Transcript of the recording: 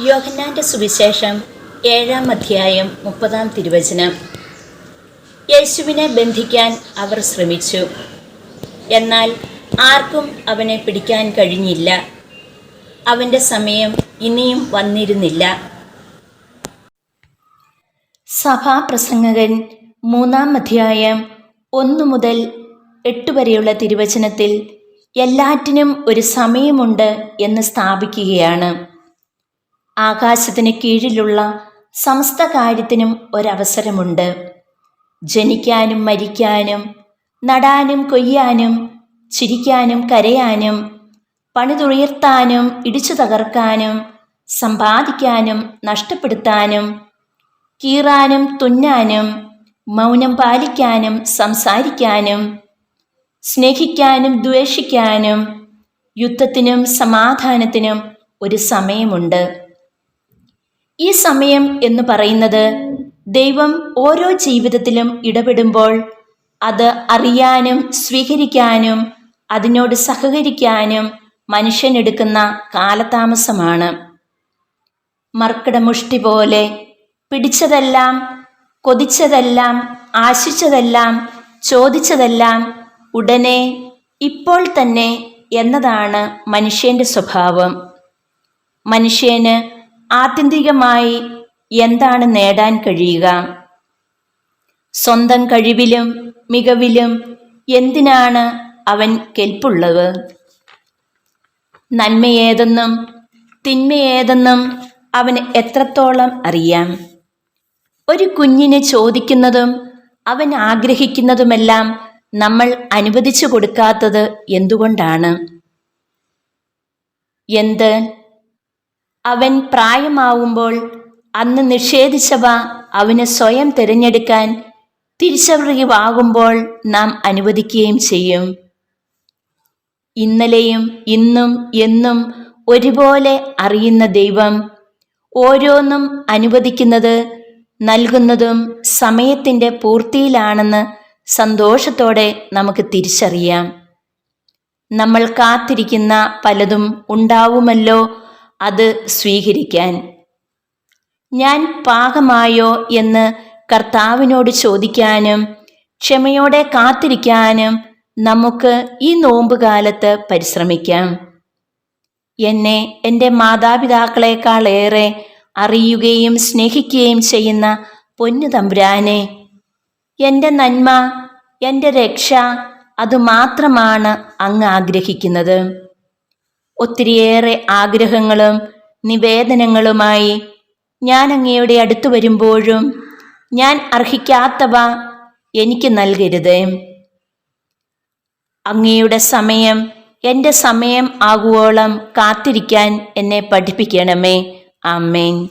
യോഹന്നാന്റെ സുവിശേഷം ഏഴാം അധ്യായം മുപ്പതാം തിരുവചനം. യേശുവിനെ ബന്ധിക്കാൻ അവർ ശ്രമിച്ചു. എന്നാൽ ആർക്കും അവനെ പിടിക്കാൻ കഴിഞ്ഞില്ല. അവന്റെ സമയം ഇനിയും വന്നിരുന്നില്ല. സഭാപ്രസംഗകൻ മൂന്നാം അധ്യായം ഒന്നു മുതൽ എട്ട് വരെയുള്ള തിരുവചനത്തിൽ എല്ലാറ്റിനും ഒരു സമയമുണ്ട് എന്ന് സ്ഥാപിക്കുകയാണ്. ആകാശത്തിന് കീഴിലുള്ള സമസ്ത കാര്യത്തിനും ഒരവസരമുണ്ട്. ജനിക്കാനും മരിക്കാനും നടാനും കൊയ്യാനും ചിരിക്കാനും കരയാനും പണിതുയർത്താനും ഇടിച്ചു തകർക്കാനും സമ്പാദിക്കാനും നഷ്ടപ്പെടുത്താനും കീറാനും തുന്നാനും മൗനം പാലിക്കാനും സംസാരിക്കാനും സ്നേഹിക്കാനും ദ്വേഷിക്കാനും യുദ്ധത്തിനും സമാധാനത്തിനും ഒരു സമയമുണ്ട്. ഈ സമയം എന്ന് പറയുന്നത് ദൈവം ഓരോ ജീവിതത്തിലും ഇടപെടുമ്പോൾ അത് അറിയാനും സ്വീകരിക്കാനും അതിനോട് സഹകരിക്കാനും മനുഷ്യനെടുക്കുന്ന കാലതാമസമാണ്. മർക്കിടമുഷ്ടി പോലെ പിടിച്ചതെല്ലാം കൊതിച്ചതെല്ലാം ആശിച്ചതെല്ലാം ചോദിച്ചതെല്ലാം ഉടനെ ഇപ്പോൾ തന്നെ എന്നതാണ് മനുഷ്യന്റെ സ്വഭാവം. മനുഷ്യന് ആത്യന്തികമായി എന്താണ് നേടാൻ കഴിയുക? സ്വന്തം കഴിവിലും മികവിലും എന്തിനാണ് അവൻ കെൽപ്പുള്ളത്? നന്മയേതെന്നും തിന്മയേതെന്നും അവന് എത്രത്തോളം അറിയാം? ഒരു കുഞ്ഞിനെ ചോദിക്കുന്നതും അവൻ ആഗ്രഹിക്കുന്നതുമെല്ലാം നമ്മൾ അനുവദിച്ചു കൊടുക്കാത്തത് എന്തുകൊണ്ടാണ്? എന്ത് അവൻ പ്രായമാവുമ്പോൾ അന്ന് നിഷേധിച്ചവ അവന് സ്വയം തിരഞ്ഞെടുക്കാൻ തിരിച്ചറിവാകുമ്പോൾ നാം അനുവദിക്കുകയും ചെയ്യും. ഇന്നലെയും ഇന്നും എന്നും ഒരുപോലെ അറിയുന്ന ദൈവം ഓരോന്നും അനുവദിക്കുന്നത് നൽകുന്നതും സമയത്തിന്റെ പൂർത്തിയിലാണെന്ന് സന്തോഷത്തോടെ നമുക്ക് തിരിച്ചറിയാം. നമ്മൾ കാത്തിരിക്കുന്ന പലതും ഉണ്ടാവുമല്ലോ അത് സ്വീകരിക്കാൻ. ഞാൻ പാകമായോ എന്ന് കർത്താവിനോട് ചോദിക്കാനും ക്ഷമയോടെ കാത്തിരിക്കാനും നമുക്ക് ഈ നോമ്പുകാലത്ത് പരിശ്രമിക്കാം. എന്നെ എന്റെ മാതാപിതാക്കളെക്കാളേറെ അറിയുകയും സ്നേഹിക്കുകയും ചെയ്യുന്ന പൊന്നു തമ്പുരാനെ എന്റെ നന്മ എന്റെ രക്ഷ അതുമാത്രമാണ് അങ്ങ് ആഗ്രഹിക്കുന്നത്. ഒത്തിരിയേറെ ആഗ്രഹങ്ങളും നിവേദനങ്ങളുമായി ഞാൻ അങ്ങയുടെ അടുത്ത് വരുമ്പോഴും ഞാൻ അർഹിക്കാത്തവ എനിക്ക് നൽകരുത്. അങ്ങയുടെ സമയം എന്റെ സമയം ആകുവോളം കാത്തിരിക്കാൻ എന്നെ പഠിപ്പിക്കണമേ. ആമേൻ.